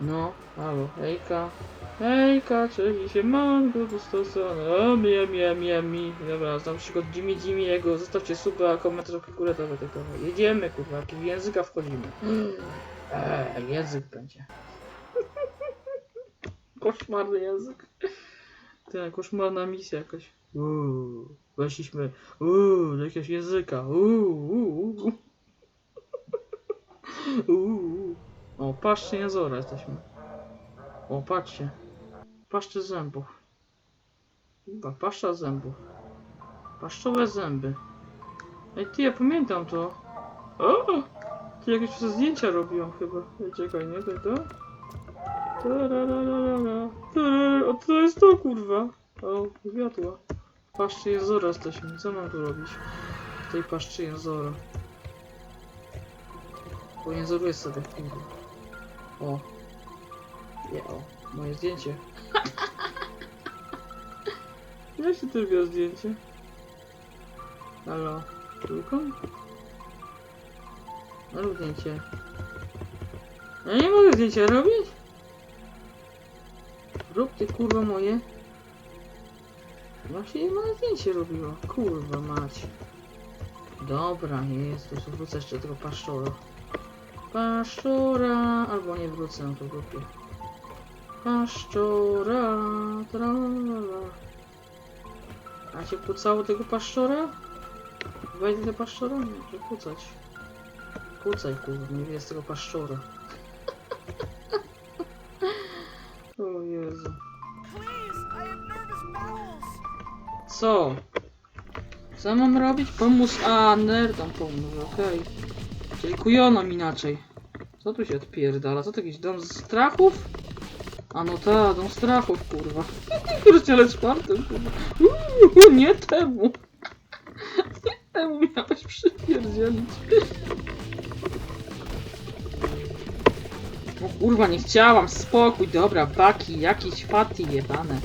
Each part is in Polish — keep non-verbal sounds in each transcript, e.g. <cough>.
No, halo, hejka. Hejka, cześć, się mango dostosowany. O, mia, mia, mia, mi. Dobra, znam przykład Jimmy Jimmy'ego. Zostawcie suba, komentarz, to tak, to Jedziemy, kurwa, w języka wchodzimy. Eee, język będzie. <laughs> Koszmarny język. Tak, koszmarna misja jakaś. Uuu, weszliśmy, uuu, do jakiegoś języka. Uuu, uuu. Uuu. O, patrzcie, jezora jesteśmy. O, patrzcie. Paszcze zębów. Chyba, paszcza zębów. Paszczowe zęby. Ej, ty, ja pamiętam to. O! Ty jakieś zdjęcia robią chyba. Ej, czekaj, nie? To to? O, to jest to, kurwa. O, wiatła. Paszczy jezora jesteśmy. Co mam tu robić? W tej paszczy jezora. Pojenzoruję sobie, kurwa. O. Nie, o. Moje zdjęcie. <laughs> Jak się to robiło zdjęcie? Halo? Trójką? No rób zdjęcie. Ja nie mogę zdjęcia robić? Rób ty kurwa moje. Właśnie nie moje zdjęcie robiło. Kurwa mać. Dobra, jest. To wrócę jeszcze tego paszczora. Paszczora, albo nie wrócę na to grupie. Paszczora, tralala. A cię kucało tego paszczora? Wejdę do paszczora? Nie, muszę kucać. Kucaj, kurwa, nie wiem z tego paszczora. <laughs> o Jezu. Co? Co mam robić? Pomóc. A, nerdom pomóc, okej. Czyli kujonom inaczej. Co tu się odpierdala? Co to jakiś dom strachów? A no ta, dom strachów, kurwa. <laughs> W rozdziale czwartym, kurwa. Uuu, nie temu. <laughs> Nie temu miałeś przypierdzielić. O kurwa, nie chciałam, spokój, dobra, baki, jakieś faty jebane.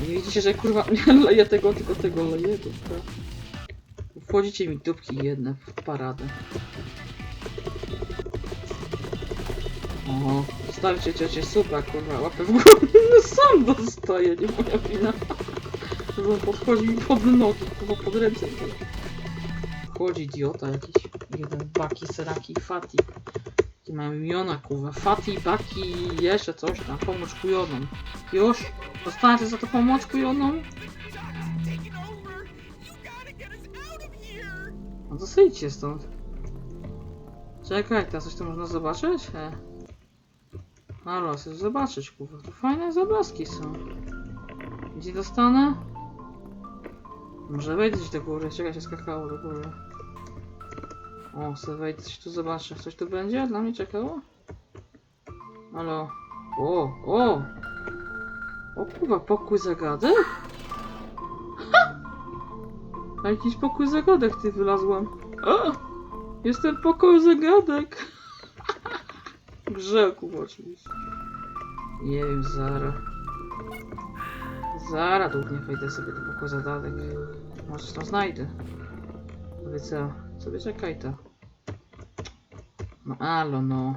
Nie widzicie, że kurwa <laughs> nie leję tego, tylko tego leję, dobra. Wchodzicie mi dupki jedne w paradę. O, zostawcie ciocie supa, kurwa, łapę w górę. <laughs> No sam dostaję, nie moja wina. On podchodzi mi pod nogi, kurwa, pod ręce. Wchodzi idiota jakiś. Jeden baki, seraki, fati. Jakie mają imiona, kurwa. Fati, baki i jeszcze coś tam. Pomóż kujonom. Już? Dostaniecie za to pomoc kujonom? No to syjdźcie stąd. Czekaj, teraz coś tu można zobaczyć? E. Halo, chcę zobaczyć, kurwa. Tu fajne zablaski są. Gdzie dostanę? Może wejdę gdzieś do góry. Czekaj, się skakało do góry. O, sobie wejdę, coś tu zobaczę. Coś tu będzie? Dla mnie czekało? Halo. O, o! O kurwa, pokój zagadek? A jakiś pokój zagadek ty wylazłem. O! Jestem pokój zagadek. Grzeku oczywiście. Nie wiem, Zara. Zara, długo nie wejdę sobie do pokoju zagadek. Może tam znajdę. Ale co? Sobie czekaj to. No alo, no.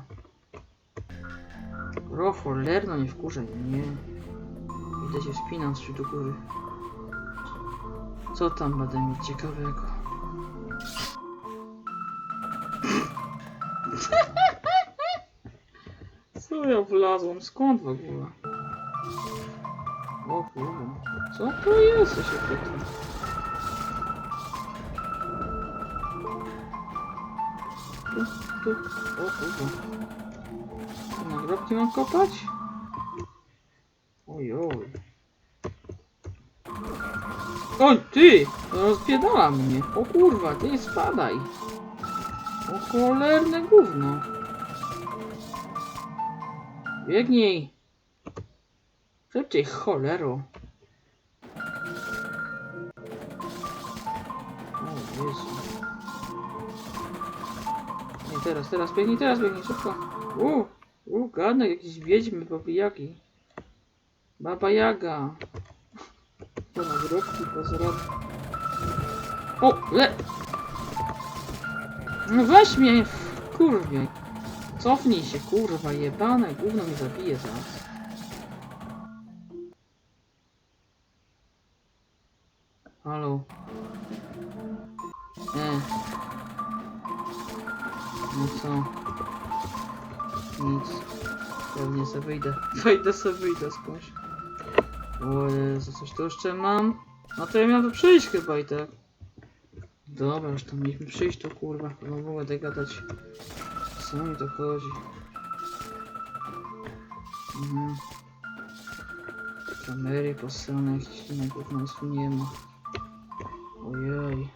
Ro, cholerno, nie wkurzaj mnie. Idę się wspinam z do góry. Co tam będę mieć ciekawego? <laughs> Ja wlazłem? Skąd w ogóle? O kurwa. Co to jest? Ja się pytam. O kurwa. Nagrobki mam kopać? Ojoj. Oj, ty! Rozpiedala mnie. O kurwa, ty spadaj. O cholerne gówno. Biegnij. Szybciej, cholero. O Jezu. Nie, teraz, teraz biegnij, teraz biegnij, szybko. U, u, gadne, jakieś wiedźmy, babijaki. Baba Jaga. To nagrobki pozorowe. O, le... No weź mnie, kurwie. Cofnij się, kurwa, jebane, gówno mnie zabije zaraz. Halo. E. No co? Nic. Pewnie se wyjdę. <laughs> Wejdę se wyjdę skądś. O Jezu, coś tu jeszcze mam? No to ja miałem przyjść chyba i tak. Dobra, już tam mieliśmy przyjść tu kurwa. No w ogóle gadać. Co mi to chodzi? Mhm. Kamery posrane, jakichś tu nie ma. Ojej.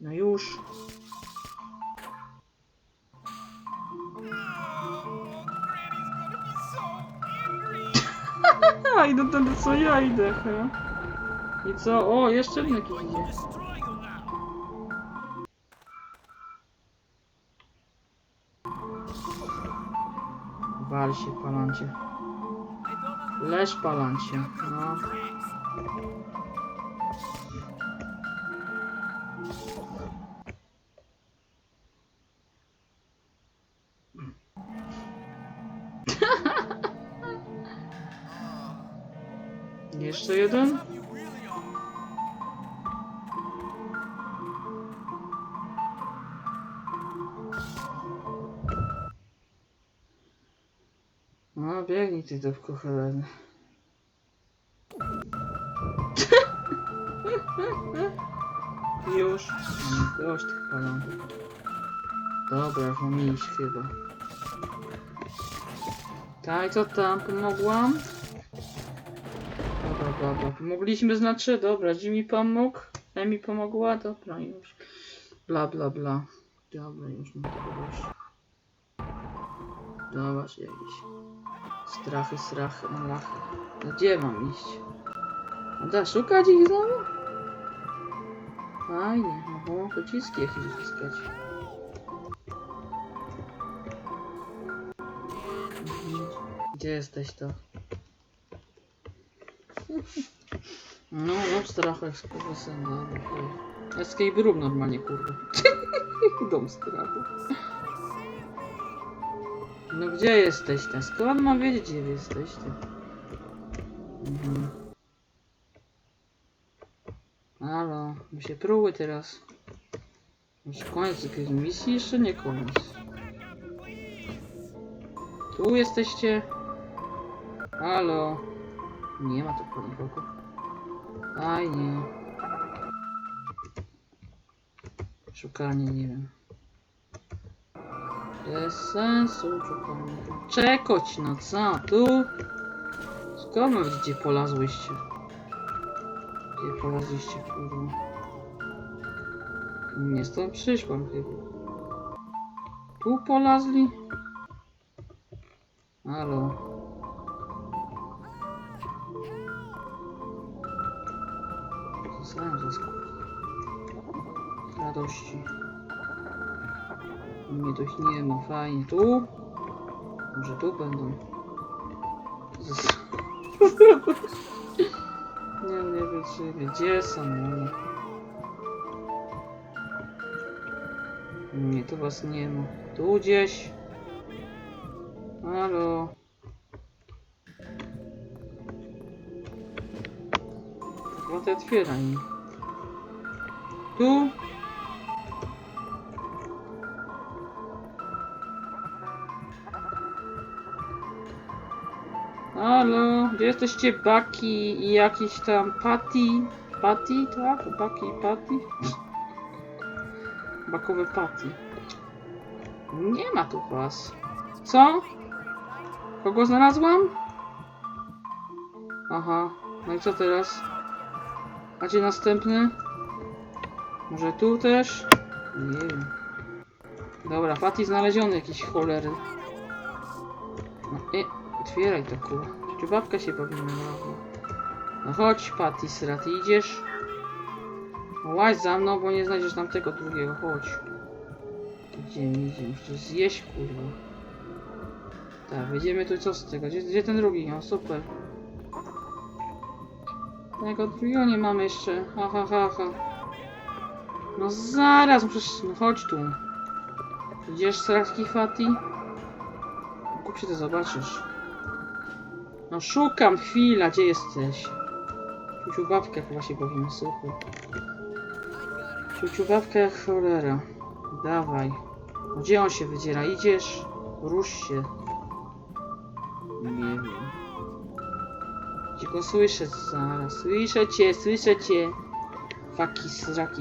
No już. <laughs> Idę tędy co ja idę? I co? O, jeszcze to idzie. Wal się, palancie. Leż, palancie. No. <laughs> Jeszcze jeden? No, biegnij ty do Heleny. <laughs> Już. Dość tych palanków. Dobra, mam iść chyba. Tak, co tam? Pomogłam? Dobra, dobra. Pomogliśmy znaczy? Dobra, Jimmy pomógł. Emi pomogła? Dobra, już. Bla, bla, bla. Dobra, już mam tego dość. Dobra, jakieś. Strachy, strachy, malachy. No gdzie mam iść? Da szukać ich znowu? Fajnie, mogą pociski jakieś. Mhm. Gdzie jesteś to? No, no strachach z okej. Escape room normalnie, kurwa. Dom strachu. No gdzie jesteś ten? Skąd mam wiedzieć gdzie wy jesteście? Mhm. Halo, my się próły teraz. Już koniec jakiejś misji? Jeszcze nie koniec. Tu jesteście? Halo. Nie ma tu nikogo. Fajnie. Szukanie, nie wiem. Bez sensu szukanie. Czekoć, no co? Tu? Skąd gdzie polazłyście? Gdzie polazłyście, kurwa? Nie stąd przyszłam chyba. Tu polazli? Halo. Mnie dość nie ma, fajnie. Tu? Może tu będą? <laughs> Nie, nie wytrzymię. Gdzie są one? Nie, tu was nie ma. Tu gdzieś. Halo. No to otwieraj. Tu? Halo, gdzie jesteście Baki i jakiś tam Patty? Patty, tak? Baki i Patty? Bakowy Patty. Nie ma tu was. Co? Kogo znalazłam? Aha, no i co teraz? Gdzie następny? Może tu też? Nie wiem. Dobra, Patty znaleziony jakiś cholery. No i otwieraj to kurwa. Czy babka się powinna nazywać? No chodź Patty, sra, ty idziesz? No łaź za mną, bo nie znajdziesz tam tego drugiego, chodź. Idziemy, idziemy, muszę zjeść kurwa. Tak, wyjdziemy tu co z tego? Gdzie, gdzie ten drugi? O super. Tego drugiego nie mamy jeszcze. Ha ha ha ha. No zaraz, muszę. No chodź tu. Idziesz sradki Fati? Kup się to zobaczysz. No szukam, chwila, gdzie jesteś? Ciuciu babkę chyba się bawimy, słuchaj. Ciuciu babkę cholera. Dawaj. No Gdzie on się wydziera? Idziesz? Rusz się. Nie wiem. Go słyszę zaraz? Słyszę cię, słyszę cię. Faki, sraki.